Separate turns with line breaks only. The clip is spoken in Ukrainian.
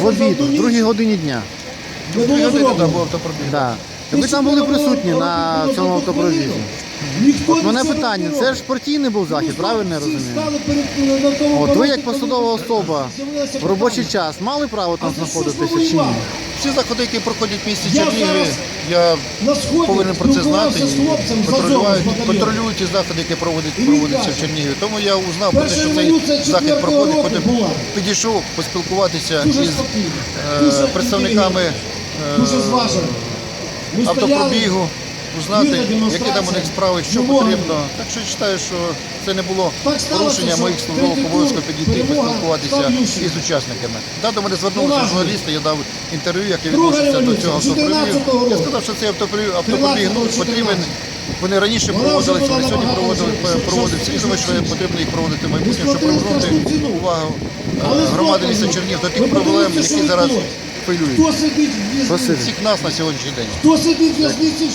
в обід, в другій годині дня.
В
другій
годині там був автопробіг.
Да. Ви там були присутні на цьому автопробізі. От мене питання, це ж партійний був захід, правильно я розумію? От ви як посадова особа в робочий час мали право там знаходитися чи ні?
Всі заходи, які проходять в місті Чернігові, я повинен про це знати і контролюю, контролюю ті заходи, які проводять, проводяться в Чернігові. Тому я узнав про те, що цей захід проходить, потім підійшов поспілкуватися із е, представниками е. Автопробігу, узнати, які там у них справи, що потрібно. Так що я вважаю, що це не було порушення моїх службових обов'язків підійти і поспілкуватися із учасниками. Да, до мене звернулися журналісти, я дав інтерв'ю, яке відноситься до цього автопробігу. Я сказав, що цей автопробіг, ну, потрібен. Вони раніше проводилися, вони сьогодні проводили. І думаю, що потрібно їх проводити в майбутньому, щоб привернути увагу е, громади міста
кажу,
Чернігів до тих проблем, які зараз хвилюють.
Хто сидить в в'язниці?
Всіх нас на сьогоднішній день.
Хто сидить в в'язниці